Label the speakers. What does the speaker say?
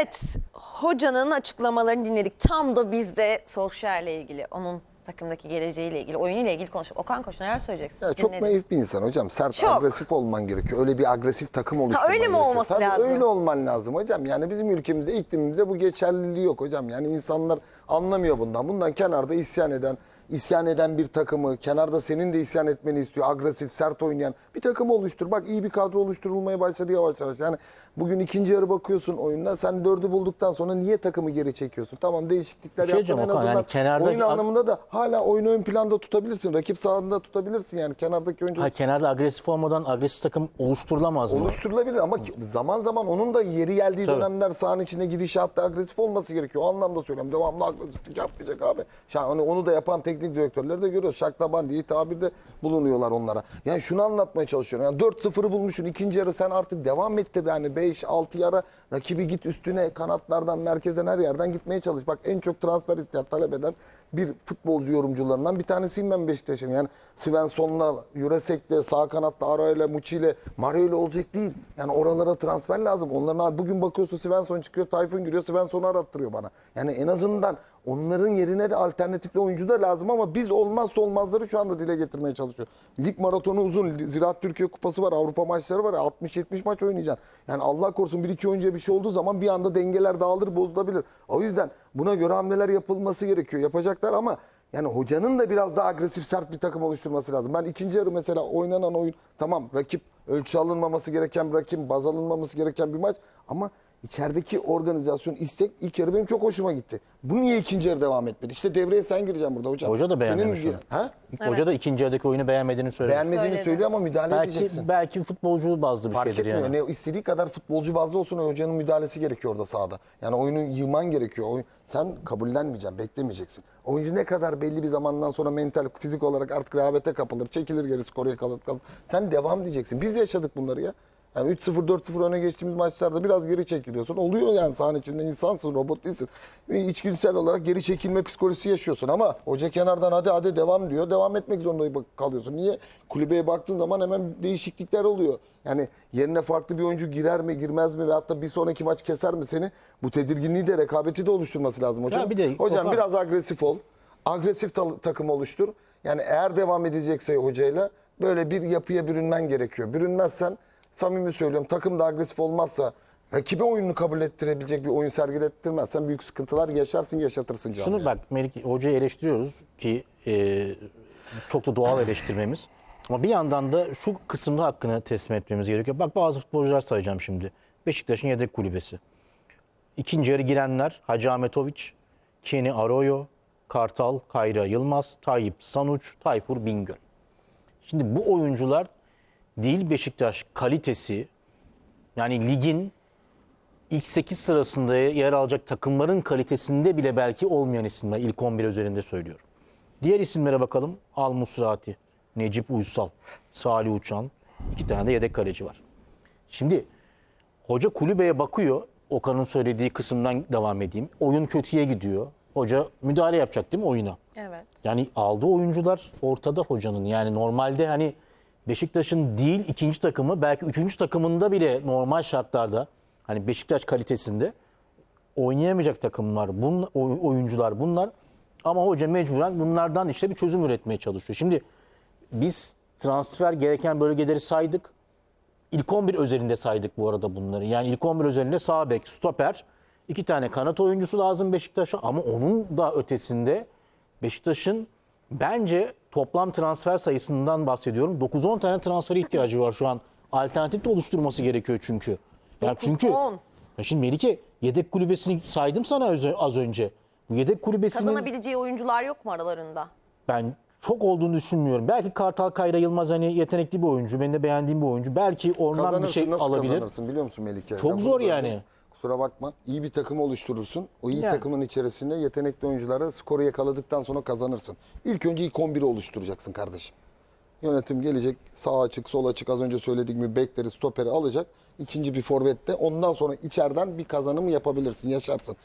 Speaker 1: Evet, hocanın açıklamalarını dinledik. Tam da biz de Solskjaer'le ilgili, onun takımdaki geleceğiyle ilgili, oyunuyla ilgili konuştuk. Okan Koç neler söyleyeceksin?
Speaker 2: Ya çok
Speaker 1: Dinledim.
Speaker 2: naif bir insan hocam. Sert,
Speaker 1: Çok.
Speaker 2: agresif olman gerekiyor. Öyle bir agresif takım oluşturman
Speaker 1: öyle mi
Speaker 2: gerekiyor.
Speaker 1: olması
Speaker 2: Tabii
Speaker 1: lazım?
Speaker 2: öyle olman lazım hocam. Yani bizim ülkemizde, iklimimizde bu geçerliliği yok hocam. Yani insanlar anlamıyor bundan. Bundan kenarda isyan eden, isyan eden bir takımı, kenarda senin de isyan etmeni istiyor. Agresif, sert oynayan bir takım oluştur. Bak iyi bir kadro oluşturulmaya başladı yavaş yavaş. Yani bugün ikinci yarı bakıyorsun oyunda. Sen dördü bulduktan sonra niye takımı geri çekiyorsun? Tamam değişiklikler
Speaker 3: şey
Speaker 2: yaptın en azından.
Speaker 3: yani kenarda-
Speaker 2: oyun anlamında da hala oyunu ön planda tutabilirsin. Rakip sahanda tutabilirsin yani kenardaki oyuncu
Speaker 3: Ha, kenarda agresif olmadan agresif takım oluşturulamaz mı?
Speaker 2: oluşturulabilir ama zaman zaman onun da yeri geldiği
Speaker 3: Tabii.
Speaker 2: dönemler sahanın içinde gidişatta agresif olması gerekiyor. O anlamda söylüyorum. Devamlı agresiflik yapmayacak abi. Yani onu da yapan teknik direktörleri de görüyoruz. Şaklaban diye tabirde bulunuyorlar onlara. Yani şunu anlatmaya çalışıyorum. Yani 4-0'ı bulmuşsun. ikinci yarı sen artık devam ettir. Yani 5-6 yara rakibi git üstüne kanatlardan, merkezden her yerden gitmeye çalış. Bak en çok transfer isteyen, talep eden bir futbolcu yorumcularından bir tanesiyim ben Beşiktaş'ın. Yani Svensson'la, Juresek'le, sağ kanatta Aray'la, Muçi'yle, Mario'yla olacak değil. Yani oralara transfer lazım. Onların bugün bakıyorsun Svensson çıkıyor, Tayfun giriyor, Svensson'u arattırıyor bana. Yani en azından onların yerine de alternatifli oyuncu da lazım ama biz olmazsa olmazları şu anda dile getirmeye çalışıyor. Lig maratonu uzun. Ziraat Türkiye Kupası var, Avrupa maçları var. 60-70 maç oynayacaksın. Yani Allah korusun bir iki oyuncuya bir şey olduğu zaman bir anda dengeler dağılır, bozulabilir. O yüzden buna göre hamleler yapılması gerekiyor. Yapacaklar ama yani hocanın da biraz daha agresif sert bir takım oluşturması lazım. Ben ikinci yarı mesela oynanan oyun tamam rakip ölçü alınmaması gereken bir rakip, baz alınmaması gereken bir maç ama içerideki organizasyon, istek ilk yarı benim çok hoşuma gitti. Bu niye ikinci yarı devam etmedi? İşte devreye sen gireceksin burada hocam.
Speaker 3: Hoca da beğenmemiş
Speaker 2: Senin,
Speaker 3: onu.
Speaker 2: ha?
Speaker 3: Hoca da ikinci yarıdaki oyunu beğenmediğini söyledi.
Speaker 2: Beğenmediğini
Speaker 1: Söyledi.
Speaker 2: söylüyor ama müdahale edeceksin.
Speaker 3: Belki, belki futbolcu bazlı bir
Speaker 2: Fark
Speaker 3: şeydir
Speaker 2: etmiyor.
Speaker 3: yani.
Speaker 2: Ne istediği kadar futbolcu bazlı olsun o hocanın müdahalesi gerekiyor orada sahada. Yani oyunu yığman gerekiyor. Oyun, sen kabullenmeyeceksin, beklemeyeceksin. Oyuncu ne kadar belli bir zamandan sonra mental, fizik olarak artık rehavete kapılır, çekilir geri skoruya kalır, kalır. Sen devam diyeceksin. Biz yaşadık bunları ya. Yani 3-0, 4-0 öne geçtiğimiz maçlarda biraz geri çekiliyorsun. Oluyor yani sahanın içinde insansın, robot değilsin. İçgüdüsel olarak geri çekilme psikolojisi yaşıyorsun ama hoca kenardan hadi hadi devam diyor. Devam etmek zorunda kalıyorsun. Niye? Kulübeye baktığın zaman hemen değişiklikler oluyor. Yani yerine farklı bir oyuncu girer mi, girmez mi ve hatta bir sonraki maç keser mi seni? Bu tedirginliği de rekabeti de oluşturması lazım hocam.
Speaker 3: Ya bir de
Speaker 2: hocam
Speaker 3: Okan-
Speaker 2: biraz agresif ol. Agresif ta- takım oluştur. Yani eğer devam edecekse hocayla böyle bir yapıya bürünmen gerekiyor. Bürünmezsen samimi söylüyorum takım da agresif olmazsa rakibe oyununu kabul ettirebilecek bir oyun sergilettirmezsen büyük sıkıntılar yaşarsın yaşatırsın canım.
Speaker 3: Şunu bak Melik Hoca'yı eleştiriyoruz ki e, çok da doğal eleştirmemiz. Ama bir yandan da şu kısımda hakkını teslim etmemiz gerekiyor. Bak bazı futbolcular sayacağım şimdi. Beşiktaş'ın yedek kulübesi. İkinci yarı girenler Hacı Ahmetoviç, Kenny Arroyo, Kartal, Kayra Yılmaz, Tayyip Sanuç, Tayfur Bingöl. Şimdi bu oyuncular değil Beşiktaş kalitesi yani ligin ilk 8 sırasında yer alacak takımların kalitesinde bile belki olmayan isimler. ilk 11 üzerinde söylüyorum. Diğer isimlere bakalım. Al Musrati, Necip Uysal, Salih Uçan. iki tane de yedek kaleci var. Şimdi hoca kulübeye bakıyor. Okan'ın söylediği kısımdan devam edeyim. Oyun kötüye gidiyor. Hoca müdahale yapacak değil mi oyuna?
Speaker 1: Evet.
Speaker 3: Yani aldığı oyuncular ortada hocanın. Yani normalde hani Beşiktaş'ın değil ikinci takımı belki üçüncü takımında bile normal şartlarda hani Beşiktaş kalitesinde oynayamayacak takımlar, bun, oy- oyuncular bunlar. Ama hoca mecburen bunlardan işte bir çözüm üretmeye çalışıyor. Şimdi biz transfer gereken bölgeleri saydık. İlk 11 özelinde saydık bu arada bunları. Yani ilk 11 özelinde sağ bek, stoper, iki tane kanat oyuncusu lazım Beşiktaş'a. Ama onun da ötesinde Beşiktaş'ın bence toplam transfer sayısından bahsediyorum. 9-10 tane transfer ihtiyacı var şu an. Alternatif de oluşturması gerekiyor çünkü. Yani çünkü
Speaker 1: 9-10.
Speaker 3: ya şimdi Melike yedek kulübesini saydım sana az- az önce. Bu yedek kulübesinin
Speaker 1: Kazanabileceği oyuncular yok mu aralarında?
Speaker 3: ben çok olduğunu düşünmüyorum. Belki Kartal Kayra Yılmaz hani yetenekli bir oyuncu. Benim de beğendiğim bir oyuncu. Belki ondan bir
Speaker 2: Kazanırsın
Speaker 3: şey
Speaker 2: nasıl
Speaker 3: alabilir.
Speaker 2: kazanırsın biliyor musun Melike?
Speaker 3: Çok
Speaker 2: Ya
Speaker 3: zor
Speaker 2: böyle-
Speaker 3: yani.
Speaker 2: Kusura bakma. İyi bir takım oluşturursun. O iyi
Speaker 3: Yani.
Speaker 2: takımın içerisinde yetenekli oyuncuları skoru yakaladıktan sonra kazanırsın. İlk önce ilk 11'i oluşturacaksın kardeşim. Yönetim gelecek sağ açık sol açık az önce söylediğim gibi bekleri stoperi alacak. İkinci bir forvette ondan sonra içeriden bir kazanım yapabilirsin yaşarsın.